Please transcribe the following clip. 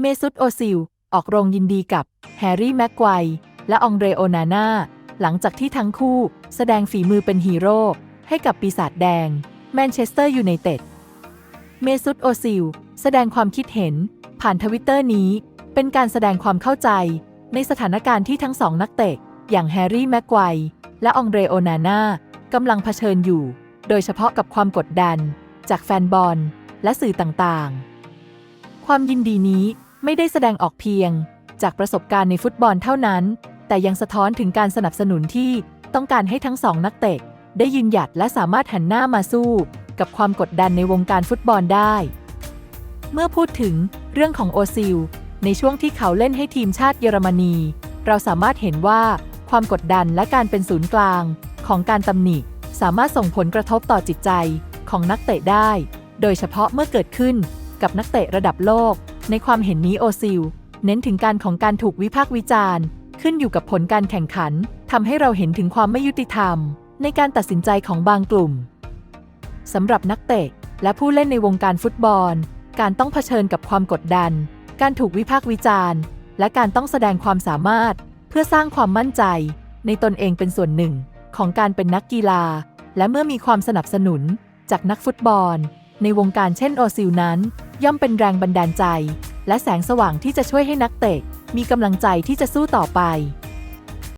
เมซุตโอซิล ออกโรงยินดีกับแฮร์รี่แม็กไกวร์และองเรโอนาน่าหลังจากที่ทั้งคู่แสดงฝีมือเป็นฮีโร่ให้กับปีศาจแดง แมนเชสเตอร์ยูไนเต็ด เมซุตโอซิล แสดงความคิดเห็น ผ่านทวิตเตอร์นี้ เป็นการแสดงความเข้าใจ ในสถานการณ์ที่ทั้งสองนักเตะ อย่างแฮร์รี่แม็กไกวร์และองเรโอนาน่ากำลังเผชิญอยู่ โดยเฉพาะกับความกดดัน จากแฟนบอลและสื่อต่างๆ ความยินดีนี้ไม่ได้แสดงออกเพียง จากประสบการณ์ในฟุตบอลเท่านั้น แต่ยังสะท้อนถึงการสนับสนุนที่ต้องการให้ทั้งสองนักเตะ ได้ยืนหยัดและสามารถหันหน้ามาสู้ กับความกดดันในวงการฟุตบอลได้ เมื่อพูดถึงเรื่องของโอซิล ในช่วงที่เขาเล่นให้ทีมชาติเยอรมนี เราสามารถเห็นว่าความกดดันและการเป็นศูนย์กลาง ของการตำหนิสามารถส่งผลกระทบต่อจิตใจของนักเตะได้ โดยเฉพาะเมื่อเกิดขึ้น กับนักเตะระดับโลก ในความเห็นนี้โอซิล เน้นถึงการของการถูกวิพากษ์วิจารณ์ ขึ้นอยู่กับผลการแข่งขันทำให้เราเห็นถึงความไม่ยุติธรรม ในการตัดสินใจของบางกลุ่มสำหรับนักเตะและผู้เล่นในวงการฟุตบอล การต้องเผชิญกับความกดดัน การถูกวิพากษ์วิจารณ์ และการต้องแสดงความสามารถ เพื่อสร้างความมั่นใจ ในตนเองเป็นส่วนหนึ่ง ของการเป็นนักกีฬา และเมื่อมีความสนับสนุน จากนักฟุตบอล ในวงการเช่นโอซิลนั้น ย่อมเป็นแรงบันดาลใจ และแสงสว่างที่จะช่วยให้นักเตะมีกำลังใจที่จะสู้ต่อไป